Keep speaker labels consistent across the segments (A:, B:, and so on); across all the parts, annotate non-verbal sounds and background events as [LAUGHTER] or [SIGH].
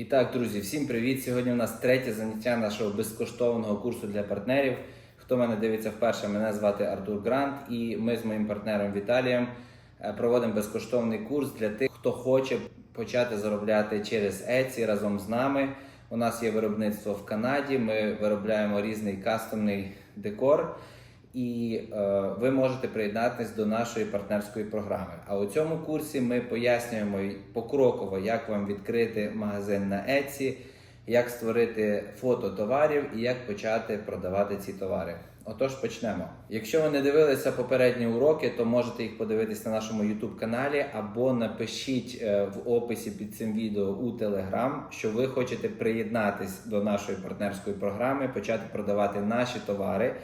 A: І так, друзі, всім привіт! Сьогодні у нас третє заняття нашого безкоштовного курсу для партнерів. Хто мене дивиться вперше, мене звати Артур Грант, і ми з моїм партнером Віталієм е, проводимо безкоштовний курс для тих, хто хоче почати заробляти через Etsy разом з нами. У нас є виробництво в Канаді. Ми виробляємо різний кастомний декор. І е, ви можете приєднатися до нашої партнерської програми. А у цьому курсі ми пояснюємо покроково, як вам відкрити магазин на Etsy, як створити фото товарів і як почати продавати ці товари. Отож, почнемо. Якщо ви не дивилися попередні уроки, то можете їх подивитись на нашому YouTube каналі або напишіть е, в описі під цим відео у Telegram, що ви хочете приєднатись до нашої партнерської програми, почати продавати наші товари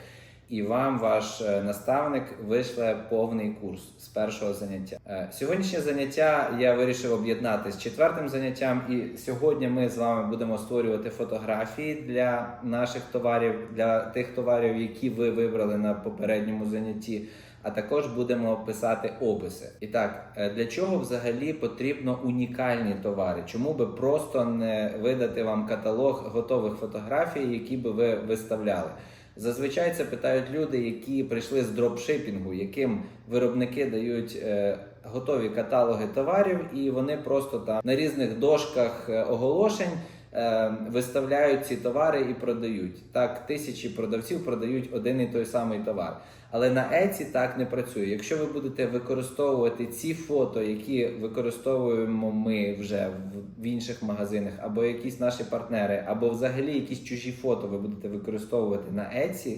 A: і вам ваш е, наставник вийшле повний курс з першого заняття. Е, Сьогоднішнє заняття я вирішив об'єднати з четвертим заняттям, і сьогодні ми з вами будемо створювати фотографії для наших товарів, для тих товарів, які ви вибрали на попередньому занятті. А також будемо писати описи. І так, е, для чого взагалі потрібно унікальні товари? Чому би просто не видати вам каталог готових фотографій, які би ви виставляли? Зазвичай це питають люди, які прийшли з дропшипінгу, яким виробники дають е, готові каталоги товарів, і вони просто там на різних дошках е, оголошень е, виставляють ці товари і продають. Так, тисячі продавців продають один і той самий товар. Але на Etsy так не працює. Якщо ви будете використовувати ці фото, які використовуємо ми вже в- інших магазинах, або якісь наші партнери, або взагалі якісь чужі фото ви будете використовувати на Etsy,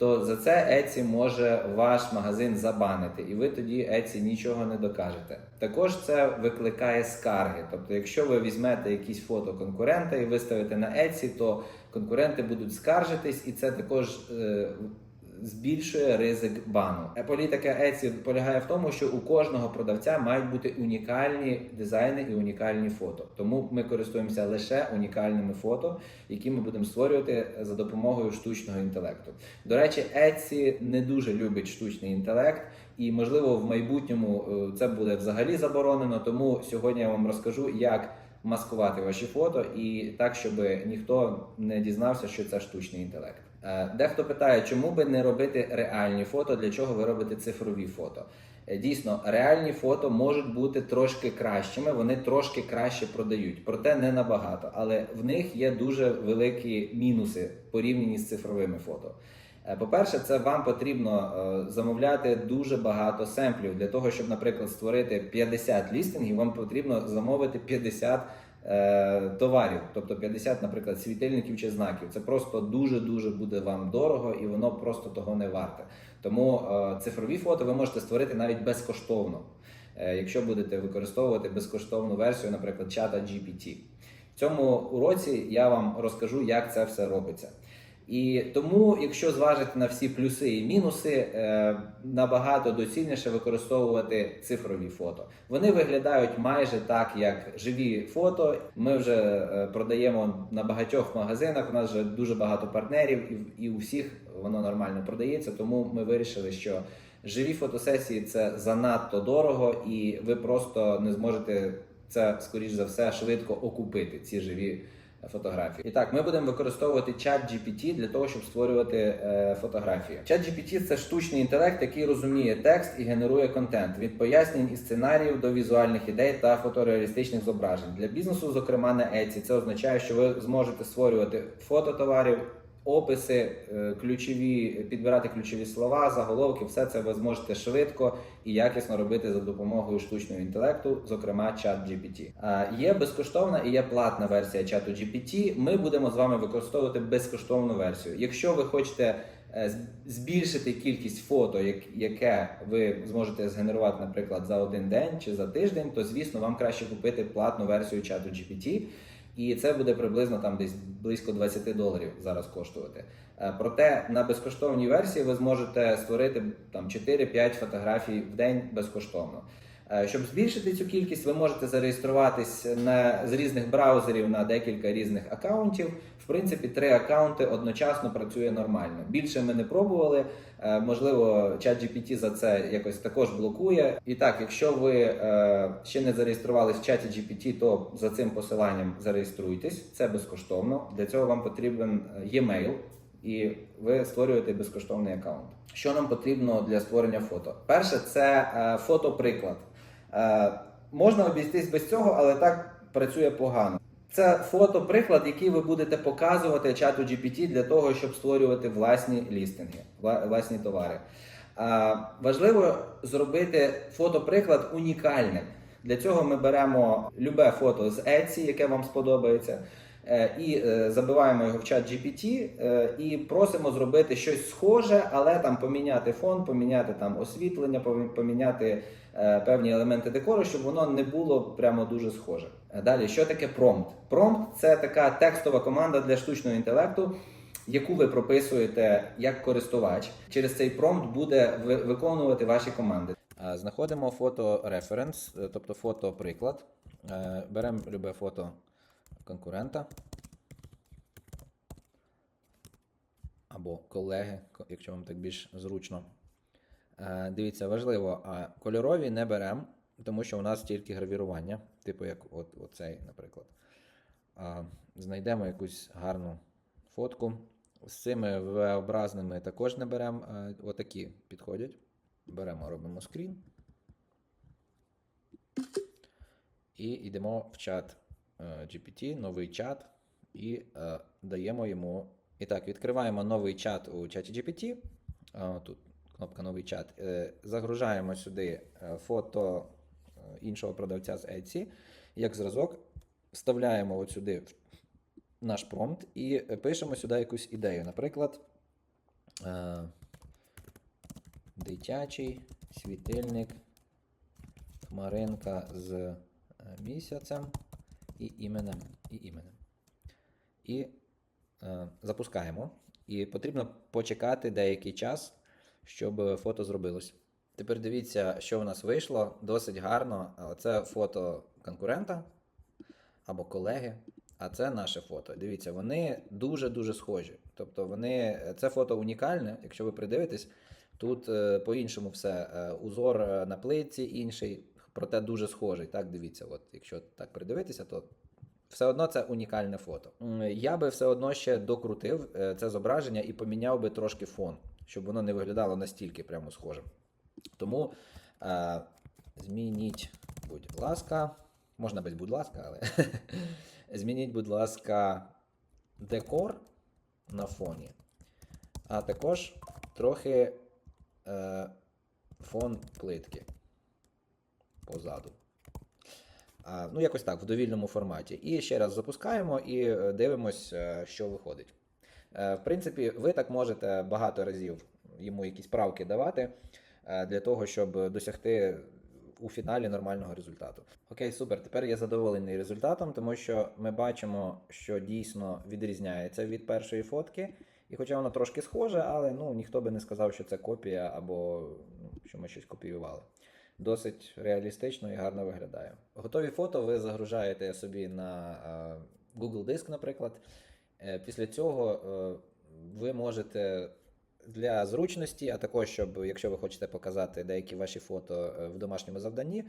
A: то за це Еці може ваш магазин забанити, і ви тоді Еці нічого не докажете. Також це викликає скарги. Тобто, якщо ви візьмете якісь фото конкурента і виставите на Еці, то конкуренти будуть скаржитись, і це також. е, Збільшує ризик бану. Політика Etsy полягає в тому, що у кожного продавця мають бути унікальні дизайни і унікальні фото. Тому ми користуємося лише унікальними фото, які ми будемо створювати за допомогою штучного інтелекту. До речі, Etsy не дуже любить штучний інтелект, і можливо в майбутньому е, це буде взагалі заборонено. Тому сьогодні я вам розкажу, як маскувати ваші фото і так, щоб ніхто не дізнався, що це штучний інтелект. Е, Дехто питає, чому би не робити реальні фото, для чого ви робите цифрові фото? Е, Дійсно, реальні фото можуть бути трошки кращими, вони трошки краще продають, проте не набагато. Але в них є дуже великі мінуси порівняні з цифровими фото. Е, По-перше, це вам потрібно замовляти дуже багато семплів. Для того, щоб, наприклад, створити 50 лістингів, вам потрібно замовити 50 е, товарів, тобто 50, наприклад, світильників чи знаків. Це просто дуже-дуже буде вам дорого і воно просто того не варте. Тому е, цифрові фото ви можете створити навіть безкоштовно, е, якщо будете використовувати безкоштовну версію, наприклад, чата GPT. В цьому уроці я вам розкажу, як це все робиться. І тому, якщо зважити на всі плюси і мінуси, е, набагато доцільніше використовувати цифрові фото. Вони виглядають майже так, як живі фото. Ми вже е, продаємо на багатьох магазинах. У нас вже дуже багато партнерів, і, у всіх воно нормально продається. Тому ми вирішили, що живі фотосесії це занадто дорого, і ви просто не зможете це, скоріш за все, швидко окупити ці живі фотографії. І так, ми будемо використовувати чат GPT для того, щоб створювати е, фотографії. Чат GPT – це штучний інтелект, який розуміє текст і генерує контент від пояснень і сценаріїв до візуальних ідей та фотореалістичних зображень. Для бізнесу, зокрема на Etsy, це означає, що ви зможете створювати фото товарів. Описи, е, ключові, підбирати ключові слова, заголовки, все це ви зможете швидко і якісно робити за допомогою штучного інтелекту, зокрема чат GPT. Е, Є безкоштовна і є платна версія чату GPT. Ми будемо з вами використовувати безкоштовну версію. Якщо ви хочете е, збільшити кількість фото, яке ви зможете згенерувати, наприклад, за один день чи за тиждень, то звісно вам краще купити платну версію чату GPT. І це буде приблизно там десь близько 20 доларів зараз коштувати. Е, Проте на безкоштовній версії ви зможете створити там 4-5 фотографій в день безкоштовно. Е, Щоб збільшити цю кількість, ви можете зареєструватись на, з різних браузерів на декілька різних акаунтів. В принципі, три акаунти одночасно працює нормально. Більше ми не пробували. Е, Можливо, ChatGPT за це якось також блокує. І так, якщо ви е, ще не зареєструвались в чаті GPT, то за цим посиланням зареєструйтесь. Це безкоштовно. Для цього вам потрібен e-mail, і ви створюєте безкоштовний аккаунт. Що нам потрібно для створення фото? Перше, це фотоприклад. Е, можна обійтись без цього, але так працює погано. Це фотоприклад, який ви будете показувати чату GPT для того, щоб створювати власні лістинги, вла- власні товари. Важливо зробити фотоприклад унікальним. Для цього ми беремо любе фото з Etsy, яке вам сподобається, е, і е, забиваємо його в чат GPT е, і просимо зробити щось схоже, але там поміняти фон, поміняти там освітлення, поміняти е, певні елементи декору, щоб воно не було прямо дуже схоже. Е, Далі, що таке промпт? Промпт це така текстова команда для штучного інтелекту, яку ви прописуєте як користувач. Через цей промпт буде виконувати ваші команди. Знаходимо фото референс, тобто фото приклад. Беремо любе фото конкурента або колеги, якщо вам так більш зручно. Е, Дивіться, важливо, а кольорові не беремо, тому що у нас тільки гравірування, типу як от, оцей, наприклад. Знайдемо якусь гарну фотку. З цими V-образними також не беремо. Отакі підходять. Беремо, робимо скрін. І йдемо в чат е, GPT, новий чат, і е, даємо йому. І так, відкриваємо новий чат у чаті GPT. Е, Тут кнопка новий чат. Е, Загружаємо сюди е, фото е, іншого продавця з Etsy. Як зразок, вставляємо от сюди наш промпт і пишемо сюди якусь ідею. Наприклад, дитячий світильник, хмаринка з місяцем і іменем. І іменем. І е, запускаємо. І потрібно почекати деякий час, щоб фото зробилось. Тепер дивіться, що в нас вийшло. Досить гарно. Це фото конкурента або колеги. А це наше фото. Dивіться, вони дуже-дуже схожі. Тобто вони, це фото унікальне, якщо ви придивитесь, тут е, по-іншому все. Е, узор е, на плитці інший, проте дуже схожий. Так, дивіться, от, якщо так придивитися, то все одно це унікальне фото. Я би все одно ще докрутив е, це зображення і поміняв би трошки фон, щоб воно не виглядало настільки прямо схожим. Тому е, змініть, будь ласка, можна без будь ласка, але [LAUGHS] змініть, будь ласка, декор на фоні, а також трохи е, фон плитки позаду. Ну, якось так, в довільному форматі. І ще раз запускаємо і е, дивимось, е, що виходить. Е, В принципі, ви так можете багато разів йому якісь правки давати е, для того, щоб досягти у фіналі нормального результату. Окей, супер. Тепер я задоволений результатом, тому що ми бачимо, що дійсно відрізняється від першої фотки. І хоча воно трошки схоже, але ну, ніхто би не сказав, що це копія або ну, що ми щось копіювали. Досить реалістично і гарно виглядає. Готові фото ви загружаєте собі на е, Google Диск, наприклад. Е, Після цього е, ви можете для зручності, а також щоб, якщо ви хочете показати деякі ваші фото е, в домашньому завданні,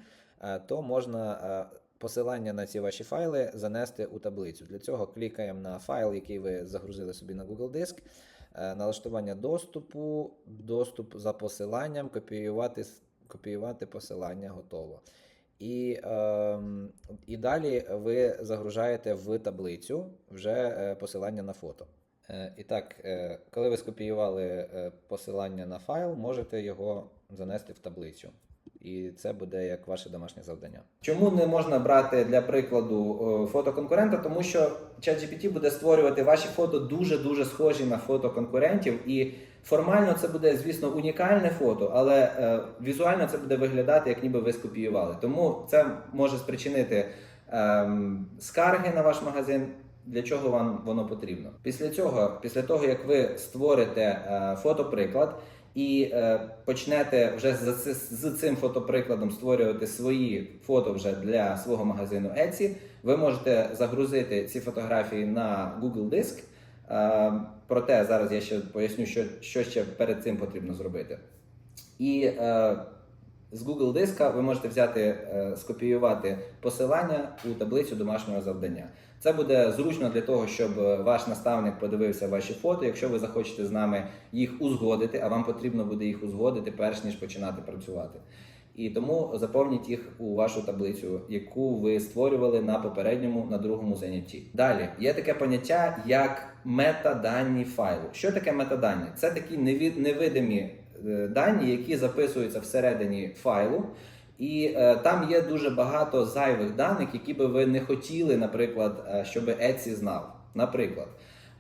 A: то можна посилання на ці ваші файли занести у таблицю. Для цього клікаємо на файл, який ви загрузили собі на Google Диск, налаштування доступу, доступ за посиланням, копіювати, копіювати посилання готово. І, е, і далі ви загружаєте в таблицю вже е, посилання на фото. Е, І так, е, коли ви скопіювали е, посилання на файл, можете його занести в таблицю. І це буде як ваше домашнє завдання. Чому не можна брати для прикладу е, фото конкурента? Тому що ChatGPT буде створювати ваші фото дуже дуже схожі на фото конкурентів, і формально це буде, звісно, унікальне фото, але е, візуально це буде виглядати, як ніби ви скопіювали. Тому це може спричинити ем, скарги на ваш магазин. Для чого вам воно потрібно? Після цього, після того як ви створите е, фотоприклад і е, почнете вже з, з, цим фотоприкладом створювати свої фото вже для свого магазину Etsy, ви можете загрузити ці фотографії на Google Диск. Е, проте зараз я ще поясню, що, що ще перед цим потрібно зробити. І е, з Google диска ви можете взяти, е, скопіювати посилання у таблицю домашнього завдання. Це буде зручно для того, щоб е, ваш наставник подивився ваші фото. Якщо ви захочете з нами їх узгодити, а вам потрібно буде їх узгодити, перш ніж починати працювати. І тому заповніть їх у вашу таблицю, яку ви створювали на попередньому, на другому занятті. Далі є таке поняття як метадані файлу. Що таке метадані? Це такі невидимі е, дані, які записуються всередині файлу. І е, там є дуже багато зайвих даних, які би ви не хотіли, наприклад, е, щоб Etsy знав. Наприклад,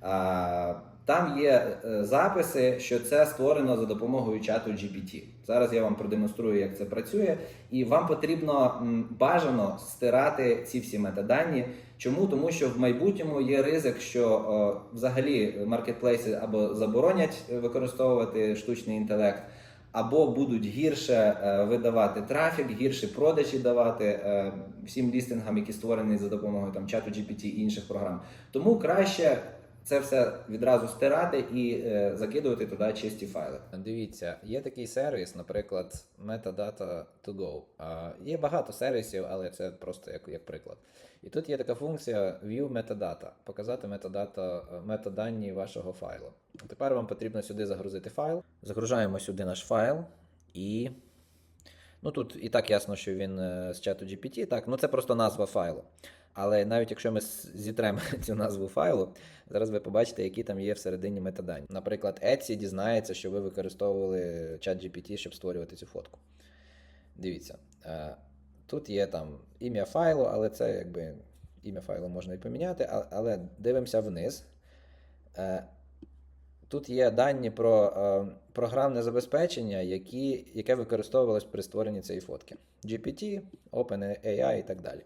A: е, там є е, записи, що це створено за допомогою чату GPT. Зараз я вам продемонструю, як це працює, і вам потрібно бажано стирати ці всі метадані. Чому? Тому що в майбутньому є ризик, що е, взагалі маркетплейси або заборонять використовувати штучний інтелект, або будуть гірше е, видавати трафік, гірше продажі давати е, всім лістингам, які створені за допомогою там чату GPT і інших програм. Тому краще це все відразу стирати і е, закидувати туди чисті файли.
B: Дивіться, є такий сервіс, наприклад, Metadata to Go. А, Є багато сервісів, але це просто як, як приклад. І тут є така функція View Metadata, показати метадата, метадані вашого файлу. Тепер вам потрібно сюди загрузити файл. Загружаємо сюди наш файл і. Ну тут і так ясно, що він е, з чату GPT, так, ну це просто назва файлу. Але навіть якщо ми зітремо [LAUGHS] цю назву файлу, зараз ви побачите, які там є всередині метадані. Наприклад, Etsy дізнається, що ви використовували чат GPT, щоб створювати цю фотку. Дивіться, е, тут є там ім'я файлу, але це якби ім'я файлу можна і поміняти, але дивимося вниз. Тут є дані про е, програмне забезпечення, які, яке використовувалось при створенні цієї фотки. GPT, OpenAI і так далі.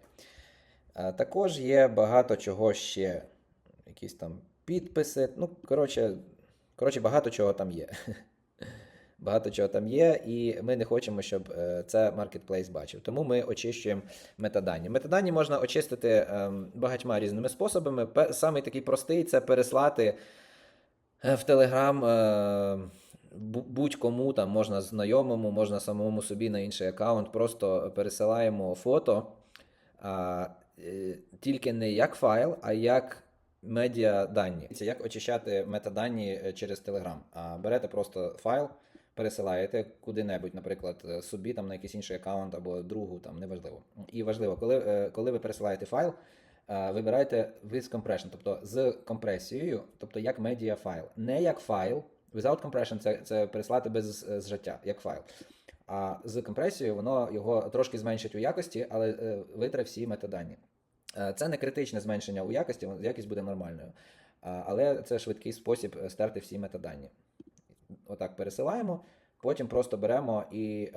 B: Е, також є багато чого ще. Якісь там підписи. Ну, коротше, коротше, багато чого там є. [LAUGHS] Багато чого там є, і ми не хочемо, щоб е, це маркетплейс бачив. Тому ми очищуємо метадані. Метадані можна очистити ем, багатьма різними способами. Самий такий простий це переслати в Телеграм е, будь-кому, там можна знайомому, можна самому собі на інший аккаунт. Просто пересилаємо фото, е, тільки не як файл, а як медіадані. Це як очищати метадані е, через. А берете просто файл, пересилаєте куди-небудь, наприклад, е, собі там на якийсь інший аккаунт або другу, там неважливо. І важливо, коли, е, коли ви пересилаєте файл, е, вибирайте with compression, тобто з компресією, тобто як медіа файл. Не як файл. Without compression це, це переслати без зжаття, як файл. А з компресією воно його трошки зменшить у якості, але е, витре всі метадані. Е, Це не критичне зменшення у якості, якість буде нормальною. Але це швидкий спосіб стерти всі метадані. Отак пересилаємо, потім просто беремо і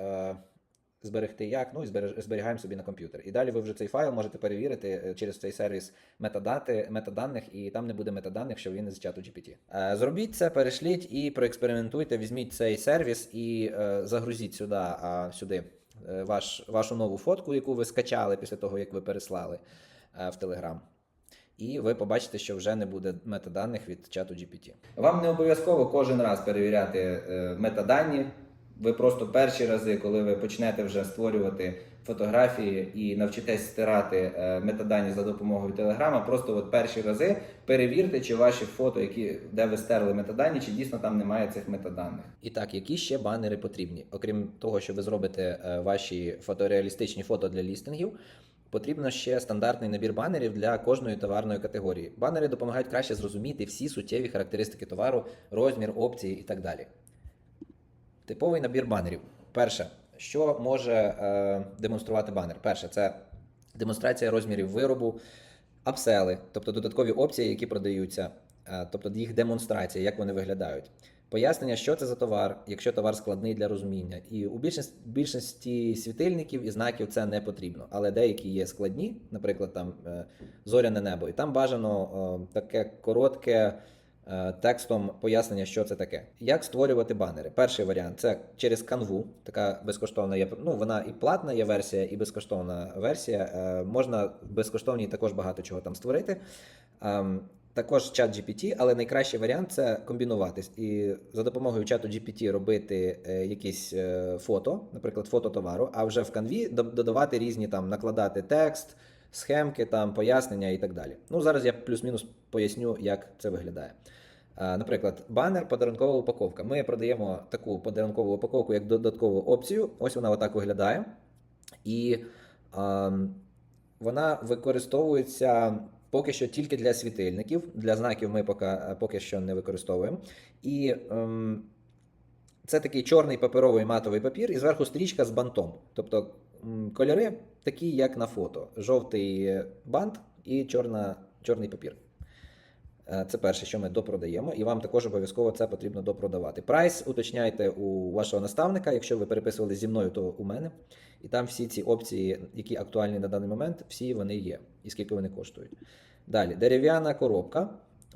B: зберегти як, ну і зберігаємо собі на комп'ютер. І далі ви вже цей файл можете перевірити е, через цей сервіс метадати, метаданих, і там не буде метаданих, що він із чату GPT. Е, Зробіть це, перешліть і проекспериментуйте, візьміть цей сервіс і е, загрузіть сюди, сюди ваш, вашу нову фотку, яку ви скачали після того, як ви переслали в Telegram. І ви побачите, що вже не буде метаданих від чату GPT.
A: Вам не обов'язково кожен раз перевіряти метадані. Ви просто перші рази, коли ви почнете вже створювати фотографії і навчитесь стирати е, метадані за допомогою телеграма, просто от перші рази перевірте, чи ваші фото, які, де ви стерли метадані, чи дійсно там немає цих метаданих.
B: І так, які ще банери потрібні? Окрім того, що ви зробите е, ваші фотореалістичні фото для лістингів, потрібно ще стандартний набір банерів для кожної товарної категорії. Банери допомагають краще зрозуміти всі суттєві характеристики товару, розмір, опції і так далі. Типовий набір банерів. Перше, що може е, демонструвати банер? Перше, це демонстрація розмірів виробу, апсели, тобто додаткові опції, які продаються, е, тобто їх демонстрація, як вони виглядають. Пояснення, що це за товар, якщо товар складний для розуміння. І у більшості, більшості світильників і знаків це не потрібно, але деякі є складні, наприклад, там е, зоряне небо, і там бажано е, таке коротке текстом пояснення, що це таке. Як створювати банери? Перший варіант це через канву, така безкоштовна є. Ну, вона і платна є версія, і безкоштовна версія. Е, Можна безкоштовній також багато чого там створити. Ем, Також чат GPT, але найкращий варіант це комбінуватись і за допомогою чату GPT робити е, якісь е, фото, наприклад, фото товару, а вже в канві додавати різні там, накладати текст, схемки, там, пояснення і так далі. Ну, зараз я плюс-мінус поясню, як це виглядає. Е, Наприклад, банер, подарункова упаковка. Ми продаємо таку подарункову упаковку як додаткову опцію. Ось вона отак виглядає. І ем, вона використовується поки що тільки для світильників. Для знаків ми поки, поки що не використовуємо. І ем, це такий чорний паперовий матовий папір, і зверху стрічка з бантом. Тобто кольори такі, як на фото: жовтий бант і чорна, чорний папір. Е, Це перше, що ми допродаємо, і вам також обов'язково це потрібно допродавати. Прайс уточняйте у вашого наставника. Якщо ви переписували зі мною, то у мене. І там всі ці опції, які актуальні на даний момент, всі вони є, і скільки вони коштують. Далі, дерев'яна коробка.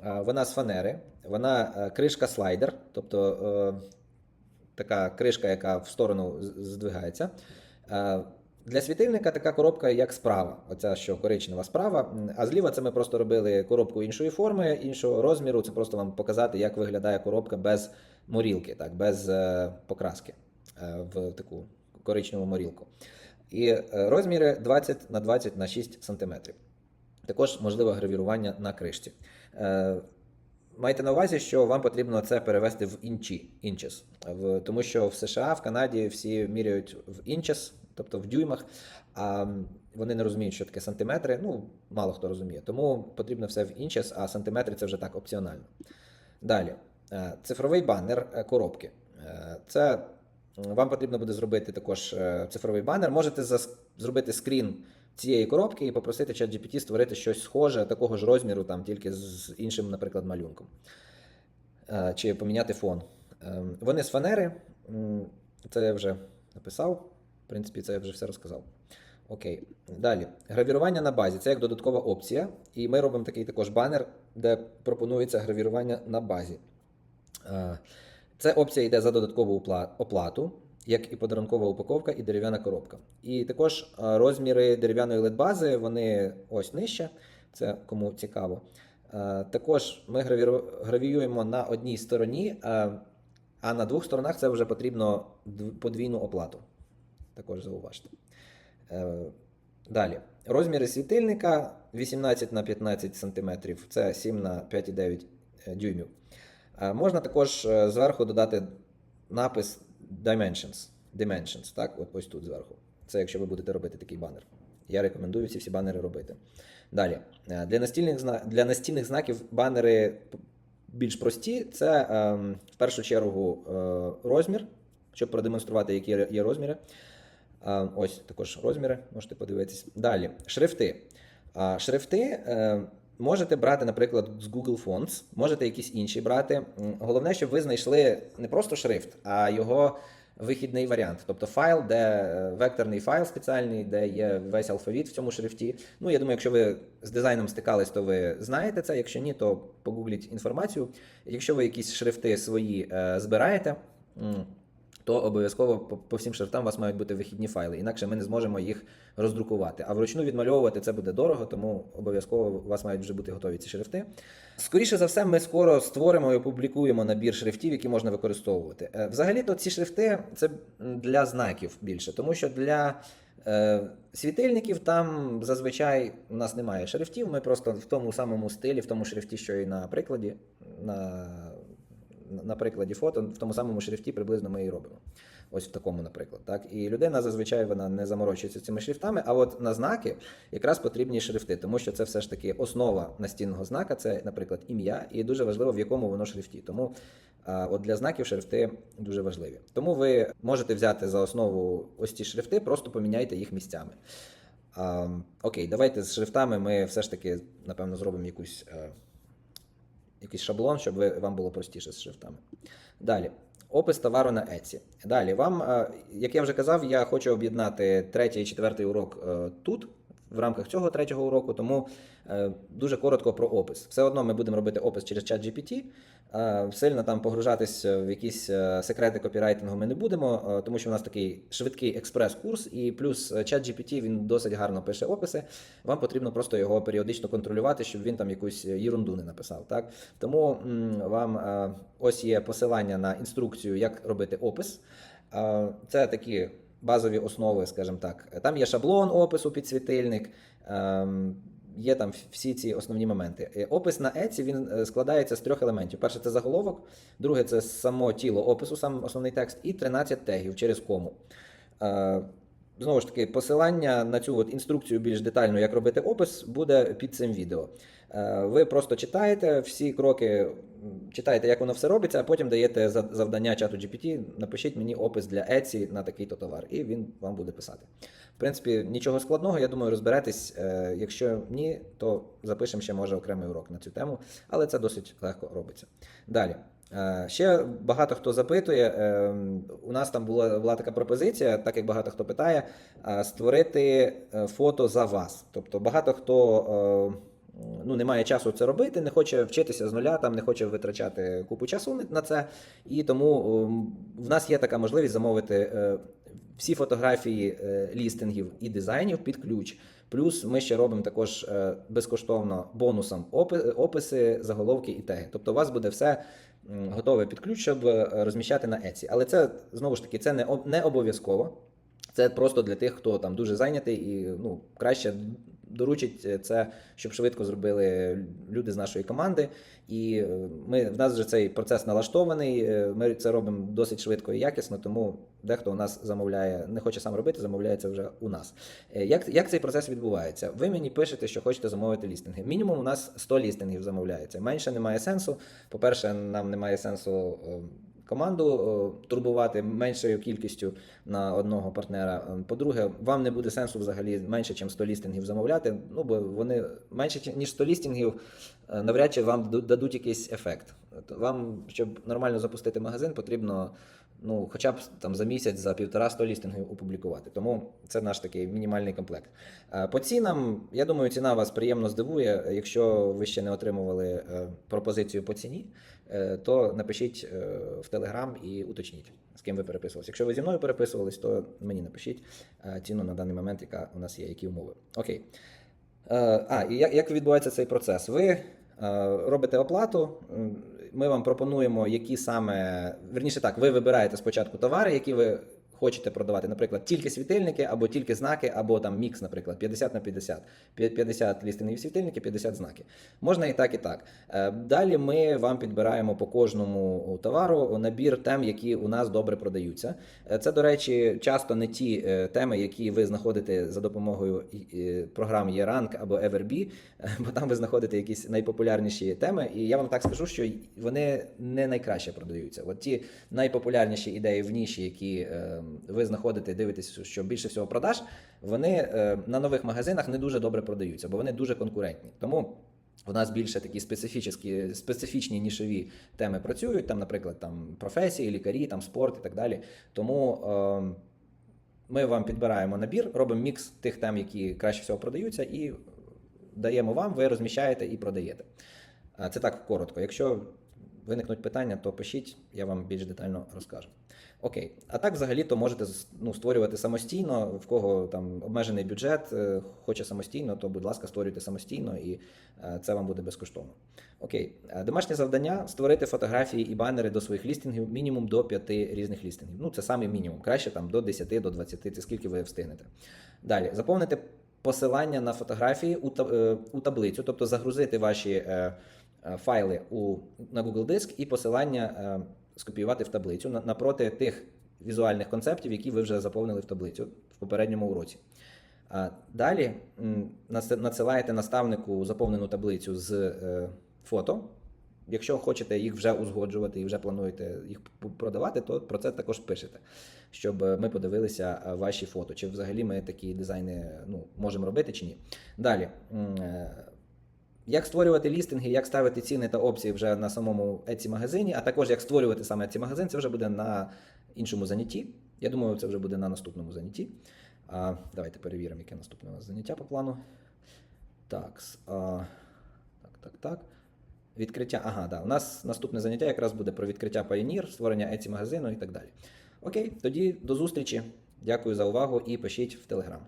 B: Е, Вона з фанери, вона е, кришка слайдер, тобто така кришка, яка в сторону здвигається. Для світильника така коробка, як справа. Оця що коричнева справа. А зліва це ми просто робили коробку іншої форми, іншого розміру. Це просто вам показати, як виглядає коробка без морілки, так, без е, покраски е, в таку коричневу морілку. І е, розміри 20 на 20 на 6 см. Також можливе гравірування на кришці. Майте на увазі, що вам потрібно це перевести в інчі, в, тому що в США, в Канаді всі міряють в inches, тобто в дюймах, а вони не розуміють, що таке сантиметри. Ну, мало хто розуміє. Тому потрібно все в inches, а сантиметри це вже так опціонально. Далі, е, цифровий банер е, коробки. Е, Це вам потрібно буде зробити також цифровий банер. Можете зробити скрін цієї коробки і попросити ChatGPT створити щось схоже, такого ж розміру, там тільки з іншим, наприклад, малюнком. Чи поміняти фон. Е, Вони з фанери. Це я вже написав. В принципі, це я вже все розказав. Окей. Далі. Гравірування на базі це як додаткова опція. І ми робимо такий також банер, де пропонується гравірування на базі. Е, Це опція йде за додаткову оплату, як і подарункова упаковка, і дерев'яна коробка. І також е, розміри дерев'яної LED-бази, вони ось нижче, це кому цікаво. Е, Також ми гравіюємо на одній стороні, а на двох сторонах це вже потрібно подвійну оплату. Також зауважте. Е, Далі. Розміри світильника 18 на 15 см, це 7 на 5,9 дюймів. Е, Можна також е, зверху додати напис Dimensions. Dimensions, так, от ось тут зверху. Це якщо ви будете робити такий банер. Я рекомендую ці всі банери робити. Далі. Е, Для настільних, для настільних знаків банери більш прості. Це ем, в першу чергу е, розмір, щоб продемонструвати, які є розміри. Ось також розміри, можете подивитись. Далі, шрифти. Шрифти е, можете брати, наприклад, з Google Fonts, можете якісь інші брати. Головне, щоб ви знайшли не просто шрифт, а його вихідний варіант. Тобто файл, де е, векторний файл спеціальний, де є весь алфавіт в цьому шрифті. Ну, я думаю, якщо ви з дизайном стикались, то ви знаєте це. Якщо ні, то погугліть інформацію. Якщо ви якісь шрифти свої е, збираєте. То обов'язково по, по всім шрифтам у вас мають бути вихідні файли, інакше ми не зможемо їх роздрукувати. А вручну відмальовувати це буде дорого, тому обов'язково у вас мають вже бути готові ці шрифти. Скоріше за все, ми скоро створимо і опублікуємо набір шрифтів, які можна використовувати. Е, Взагалі-то ці шрифти це для знаків більше, тому що для е, світильників там зазвичай у нас немає шрифтів. Ми просто в тому самому стилі, в тому шрифті, що і на прикладі. На на прикладі фото, в тому самому шрифті приблизно ми і робимо. Ось в такому, наприклад. Так? І людина зазвичай вона не заморочується цими шрифтами, а от на знаки якраз потрібні шрифти, тому що це все ж таки основа настінного знака, це, наприклад, ім'я, і дуже важливо, в якому воно шрифті. Тому от для знаків шрифти дуже важливі. Тому ви можете взяти за основу ось ці шрифти, просто поміняйте їх місцями. Окей, давайте з шрифтами ми все ж таки, напевно, зробимо якусь. Якийсь шаблон, щоб ви, вам було простіше з шрифтами. Далі. Опис товару на Etsy. Далі, вам, е, як я вже казав, я хочу об'єднати третій і четвертий урок е, тут, в рамках цього третього уроку, тому е, дуже коротко про опис. Все одно ми будемо робити опис через чат GPT. Е, Сильно там погружатись в якісь е, секрети копірайтингу ми не будемо, тому що у нас такий швидкий експрес-курс, і плюс чат GPT він досить гарно пише описи. Вам потрібно просто його періодично контролювати, щоб він там якусь єрунду не написав. Так? Тому вам ось є посилання на інструкцію, як робити опис. Це такі базові основи, скажімо так. Там є шаблон опису, підсвітильник. ем, Є там всі ці основні моменти. Е, Опис на Etsy він е, складається з трьох елементів: перше це заголовок, друге це само тіло опису, сам основний текст, і 13 тегів через кому. Е, Знову ж таки, посилання на цю от інструкцію більш детально, як робити опис, буде під цим відео. Ви просто читаєте всі кроки, читаєте, як воно все робиться, а потім даєте завдання чату GPT, напишіть мені опис для Etsy на такий-то товар, і він вам буде писати. В принципі, нічого складного, я думаю, розберетесь. Е, Якщо ні, то запишемо ще може окремий урок на цю тему, але це досить легко робиться. Далі. Е, Ще багато хто запитує. е, У нас там була, була така пропозиція, так як багато хто питає, створити фото за вас. Тобто багато хто ну, не має часу це робити, не хоче вчитися з нуля, там не хоче витрачати купу часу на це. І тому ем, в нас є така можливість замовити е, всі фотографії е, лістингів і дизайнів під ключ. Плюс ми ще робимо також е, безкоштовно бонусом описи, заголовки і теги. Тобто у вас буде все готове під ключ, щоб розміщати на Etsy. Але це знову ж таки це не обов'язково. Це просто для тих, хто там дуже зайнятий і ну, краще доручить це, щоб швидко зробили люди з нашої команди. І е, ми, в нас вже цей процес налаштований. е, Ми це робимо досить швидко і якісно, тому дехто у нас замовляє, не хоче сам робити, замовляє це вже у нас. Е, Як, як цей процес відбувається? Ви мені пишете, що хочете замовити лістинги. Мінімум у нас 100 лістингів замовляється. Менше немає сенсу. По-перше, нам немає сенсу. Команду е, турбувати меншою кількістю на одного партнера. Е, По-друге, вам не буде сенсу взагалі менше, ніж 100 лістингів замовляти. Ну бо вони менше ніж 100 лістингів, е, навряд чи вам дадуть якийсь ефект. Вам, щоб нормально запустити магазин, потрібно ну, хоча б там за місяць, за півтора 100 лістингів опублікувати. Тому це наш такий мінімальний комплект. Е, По цінам, я думаю, ціна вас приємно здивує. Якщо ви ще не отримували е, пропозицію по ціні, е, то напишіть в Телеграм і уточніть, з ким ви переписувалися. Якщо ви зі мною переписувались, то мені напишіть ціну на даний момент, яка у нас є, які умови. Окей. А, і як, відбувається цей процес? Ви робите оплату. Ми вам пропонуємо, які саме верніше так, ви вибираєте спочатку товари, які ви хочете продавати, наприклад, тільки світильники, або тільки знаки, або там мікс, наприклад, 50 на 50. П'я- 50 лістингів світильники, 50 знаки. Можна і так, і так. Е, Далі ми вам підбираємо по кожному товару набір тем, які у нас добре продаються. Е, Це, до речі, часто не ті е, теми, які ви знаходите за допомогою програм Yerank або Everbee, бо там ви знаходите якісь найпопулярніші теми. І я вам так скажу, що вони не найкраще продаються. От ті найпопулярніші ідеї в ніші, які ви знаходите, дивитесь, що більше всього продаж, вони е, на нових магазинах не дуже добре продаються, бо вони дуже конкурентні. Тому. У нас більше такі специфічні, специфічні нішові теми працюють, там, наприклад, там професії, лікарі, там спорт і так далі. Тому е, ми вам підбираємо набір, робимо мікс тих тем, які краще всього продаються, і даємо вам, ви розміщаєте і продаєте. Е, Це так коротко. Якщо виникнуть питання, то пишіть, я вам більш детально розкажу. Окей, а так взагалі то можете ну, створювати самостійно, в кого там обмежений бюджет, е, хоче самостійно, то будь ласка, створюйте самостійно і е, це вам буде безкоштовно. Окей, Е, домашнє завдання створити фотографії і банери до своїх лістингів мінімум до 5 різних лістингів. Ну, це саме мінімум. Краще там до 10, до 20, це скільки ви встигнете. Далі, заповнити посилання на фотографії у, та- у таблицю, тобто загрузити ваші файли у, на Google Диск і посилання е, скопіювати в таблицю напроти тих візуальних концептів, які ви вже заповнили в таблицю в попередньому уроці. А Далі надсилаєте наставнику заповнену таблицю з е, фото. Якщо хочете їх вже узгоджувати і вже плануєте їх продавати, то про це також пишете, щоб е, ми подивилися е, ваші фото. Чи взагалі ми такі дизайни ну, можемо робити чи ні. Далі. Як створювати лістинги, як ставити ціни та опції вже на самому Etsy магазині, а також як створювати саме Etsy магазин, це вже буде на іншому занятті. Я думаю, це вже буде на наступному занятті. А, давайте перевіримо, яке наступне у нас заняття по плану. Так, а, так, так, так. Відкриття. Ага, да. У нас наступне заняття якраз буде про відкриття Pioneer, створення Etsy магазину і так далі. Окей, тоді до зустрічі. Дякую за увагу і пишіть в Telegram.